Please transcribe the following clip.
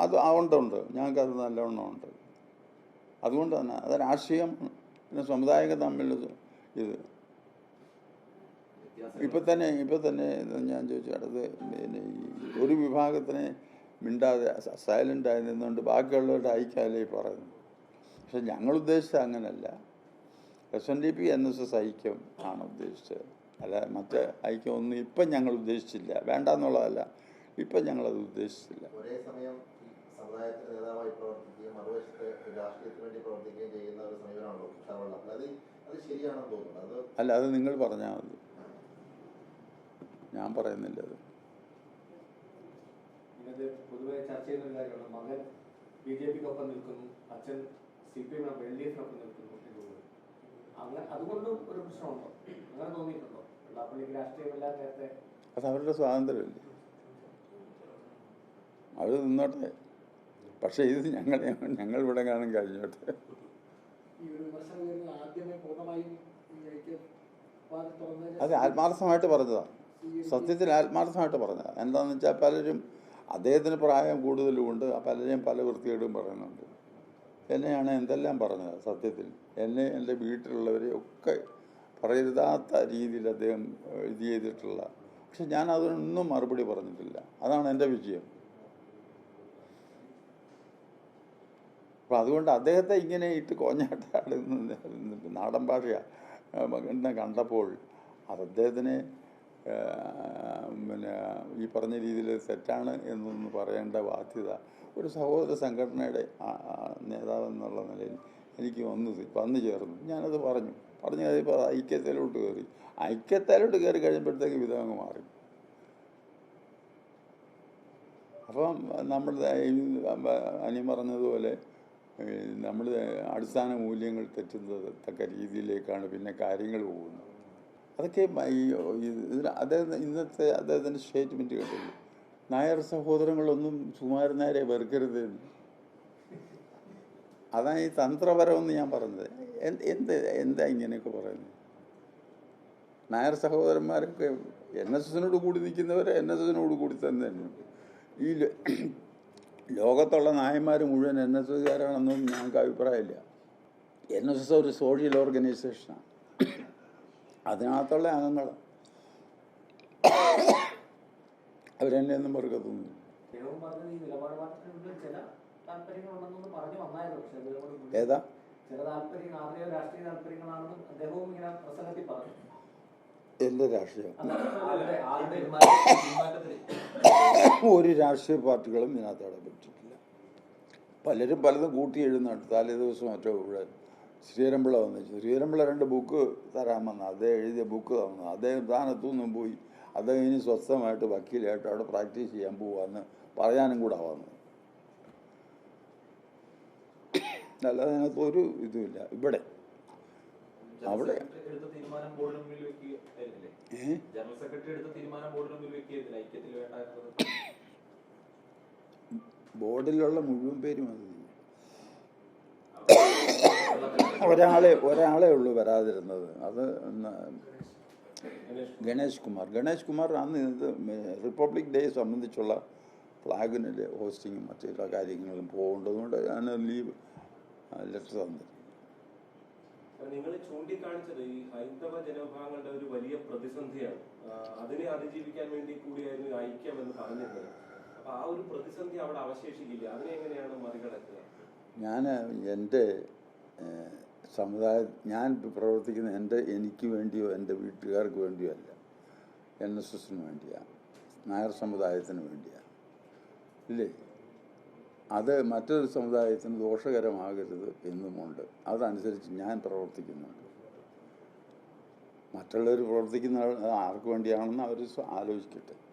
അത് ആ, ഉണ്ട് ഉണ്ട്. ഞങ്ങൾക്കത് നല്ലവണ്ണം ഉണ്ട്. അതുകൊണ്ട് തന്നെ അത് രാഷ്ട്രീയം പിന്നെ സമുദായങ്ങൾ തമ്മിൽ ഇത് ഇപ്പം തന്നെ ഇപ്പം തന്നെ ഞാൻ ചോദിച്ചു അടുത്ത് പിന്നെ ഒരു വിഭാഗത്തിനെ മിണ്ടാതെ സൈലന്റായി നിന്നുകൊണ്ട് ബാക്കിയുള്ളവരുടെ ഐക്യമല്ലേ പറയുന്നു പക്ഷെ ഞങ്ങൾ ഉദ്ദേശിച്ചത് അങ്ങനല്ല S N D P N S S ഐക്യം ആണ് ഉദ്ദേശിച്ചത്. അല്ല മറ്റേ ഐക്യം ഒന്നും ഇപ്പം ഞങ്ങൾ ഉദ്ദേശിച്ചില്ല. വേണ്ട എന്നുള്ളതല്ല ഇപ്പം ഞങ്ങളത് ഉദ്ദേശിച്ചില്ല. ഒരേ സമയം ഈ സമുദായത്തിന്റെ നേതാവായി പ്രവർത്തിക്കുകയും മറുവശത്ത് രാഷ്ട്രീയത്തിന് വേണ്ടി പ്രവർത്തിക്കുകയും ചെയ്യുന്ന ഒരു സമീപനമാണല്ലോ അത് അത് ശരിയാണെന്ന് തോന്നുന്നു. അത് അല്ല അത് നിങ്ങൾ പറഞ്ഞാൽ മതി. ഞാൻ പറയുന്നില്ല അത്. ഇന്നത് പൊതുവെ ചർച്ച ചെയ്യുന്ന ഒരു കാര്യമാണ്. മകൻ ബി ജെ പിക്കൊപ്പം നിൽക്കുന്നു അച്ഛൻ സി പി എമ്മിനൊപ്പം എൽ ഡി എഫിനൊപ്പം നിൽക്കുന്നു എന്നുള്ളത്. അങ്ങനെ അതുകൊണ്ടും ഒരു പ്രശ്നമുണ്ടോ? അങ്ങനെ തോന്നിയിട്ടുണ്ടോ? വെള്ളാപ്പള്ളിക്ക് രാഷ്ട്രീയമില്ലാത്ത നേരത്തെ അത് അവരുടെ സ്വാതന്ത്ര്യമല്ലേ? അവർ നിന്നോട്ടെ. പക്ഷെ ഇത് ഞങ്ങൾ ഞങ്ങൾ ഇവിടെ കാണും കഴിഞ്ഞോട്ടെ. അത് ആത്മാർത്ഥമായിട്ട് പറഞ്ഞതാണ് സത്യത്തിൽ ആത്മാർത്ഥമായിട്ട് പറഞ്ഞതാണ് എന്താണെന്ന് വെച്ചാൽ പലരും അദ്ദേഹത്തിന് പ്രായം കൂടുതലുമുണ്ട് പലരെയും പല വൃത്തികേടും പറയുന്നുണ്ട്. എന്നെയാണ് എന്തെല്ലാം പറഞ്ഞത് സത്യത്തിൽ? എന്നെ എന്റെ വീട്ടിലുള്ളവരെ ഒക്കെ പറയരുതാത്ത രീതിയിൽ അദ്ദേഹം ഇത് ചെയ്തിട്ടുള്ള. പക്ഷെ ഞാൻ അതിനൊന്നും മറുപടി പറഞ്ഞിട്ടില്ല. അതാണ് എന്റെ വിജയം. അപ്പം അതുകൊണ്ട് അദ്ദേഹത്തെ ഇങ്ങനെ ഇട്ട് കോഞ്ഞാട്ടാടുന്ന നാടൻ ഭാഷ എന്നെ കണ്ടപ്പോൾ അത് അദ്ദേഹത്തിന് പിന്നെ ഈ പറഞ്ഞ രീതിയിൽ തെറ്റാണ് എന്നൊന്ന് പറയേണ്ട ബാധ്യത ഒരു സഹോദര സംഘടനയുടെ നേതാവ് എന്നുള്ള നിലയിൽ എനിക്ക് വന്നു വന്നു ചേർന്നു. ഞാനത് പറഞ്ഞു. പറഞ്ഞു കഴിയുമ്പോൾ ഐക്യത്തിലോട്ട് കയറി. ഐക്യത്തിലോട്ട് കയറി കഴിയുമ്പോഴത്തേക്ക് വിധം മാറി. അപ്പം നമ്മൾ അനി പറഞ്ഞതുപോലെ നമ്മൾ അടിസ്ഥാന മൂല്യങ്ങൾ തെറ്റുന്നത് തക്ക രീതിയിലേക്കാണ് പിന്നെ കാര്യങ്ങൾ പോകുന്നത്. അതൊക്കെ ഈ അദ്ദേഹം ഇന്നത്തെ അദ്ദേഹത്തിന്റെ സ്റ്റേറ്റ്മെന്റ് കേട്ടില്ല? നായർ സഹോദരങ്ങളൊന്നും സുകുമാരൻ നായരെ വെറുക്കരുത്. അതാണ് ഈ തന്ത്രപരമെന്ന് ഞാൻ പറഞ്ഞത്. എന്ത് എന്ത് ഇങ്ങനെയൊക്കെ പറയുന്നത്? നായർ സഹോദരന്മാരൊക്കെ എൻ എസ് എസിനോട് കൂടി നിൽക്കുന്നവർ എൻ എസ് എസിനോട് കൂടി തന്നെ. ഈ ലോകത്തുള്ള നായന്മാർ മുഴുവൻ എൻ എസ് എസ്കാരാണെന്നൊന്നും ഞങ്ങൾക്ക് അഭിപ്രായമില്ല. എൻ എസ് എസ് ഒരു സോഷ്യൽ ഓർഗനൈസേഷനാണ് അതിനകത്തുള്ള അംഗങ്ങൾ അവരെന്നെ ഒന്നും പക്ഷെ ഏതാ? എന്റെ രാഷ്ട്രീയ ഒരു രാഷ്ട്രീയ പാർട്ടികളും ഇതിനകത്ത് ഇടപെട്ടിട്ടില്ല പലരും പലതും കൂട്ടി എഴുതുന്നുണ്ട്. തലേ ദിവസം മറ്റോ ഇവിടെ ശ്രീരമ്പിള വന്നിച്ചു ശ്രീരമ്പിള രണ്ട് ബുക്ക് തരാമെന്ന് അദ്ദേഹം എഴുതിയ ബുക്ക് തന്നു. അദ്ദേഹം സ്ഥാനത്തുനിന്നും പോയി. അദ്ദേഹം ഇനി സ്വസ്ഥമായിട്ട് വക്കീലായിട്ട് അവിടെ പ്രാക്ടീസ് ചെയ്യാൻ പോവാന്ന് പറയാനും കൂടെ വന്നു. അല്ലാതെ അതിനകത്ത് ഒരു ഇതുമില്ല. ഇവിടെ അവിടെ- ബോർഡിലുള്ള മുഴുവൻ പേരും അത് ഒരാളെ ഒരാളെ ഉള്ളൂ വരാതിരുന്നത്. അത് ഗണേഷ് കുമാർ. ഗണേഷ് കുമാർ. അന്ന് ഇത് റിപ്പബ്ലിക് ഡേ സംബന്ധിച്ചുള്ള ഫ്ലാഗിന്റെ ഹോസ്റ്റിങ്ങും മറ്റുള്ള കാര്യങ്ങളും പോകേണ്ടതുകൊണ്ട് ഞാൻ ലീവ് ലെറ്റർ തന്നിരുന്നു. നിങ്ങൾ ചൂണ്ടിക്കാണിച്ചത് ഈ ഹൈന്ദവ ജനവിഭാഗങ്ങളുടെ ഒരു വലിയ പ്രതിസന്ധിയാണ്. അതിനെ അതിജീവിക്കാൻ വേണ്ടി കൂടിയായിരുന്നു ഐക്യം എന്ന് പറഞ്ഞിരുന്നത്. അപ്പൊ ആ ഒരു പ്രതിസന്ധി അവിടെ അവശേഷിക്കില്ല. അതിനെ എങ്ങനെയാണ് മറികടക്കുക? ഞാൻ എന്റെ സമുദായ ഞാൻ പ്രവർത്തിക്കുന്ന എന്റെ എനിക്ക് വേണ്ടിയോ എന്റെ വീട്ടുകാർക്ക് വേണ്ടിയോ അല്ല. എൻ എസ് എസിന് വേണ്ടിയാണ് നായർ സമുദായത്തിന് വേണ്ടിയാണ് ഇല്ലേ? അത് മറ്റൊരു സമുദായത്തിന് ദോഷകരമാകരുത് എന്നുമുണ്ട്. അതനുസരിച്ച് ഞാൻ പ്രവർത്തിക്കുന്നുണ്ട്. മറ്റുള്ളവർ പ്രവർത്തിക്കുന്ന ആർക്ക് വേണ്ടിയാണെന്ന് അവർ ആലോചിക്കട്ടെ.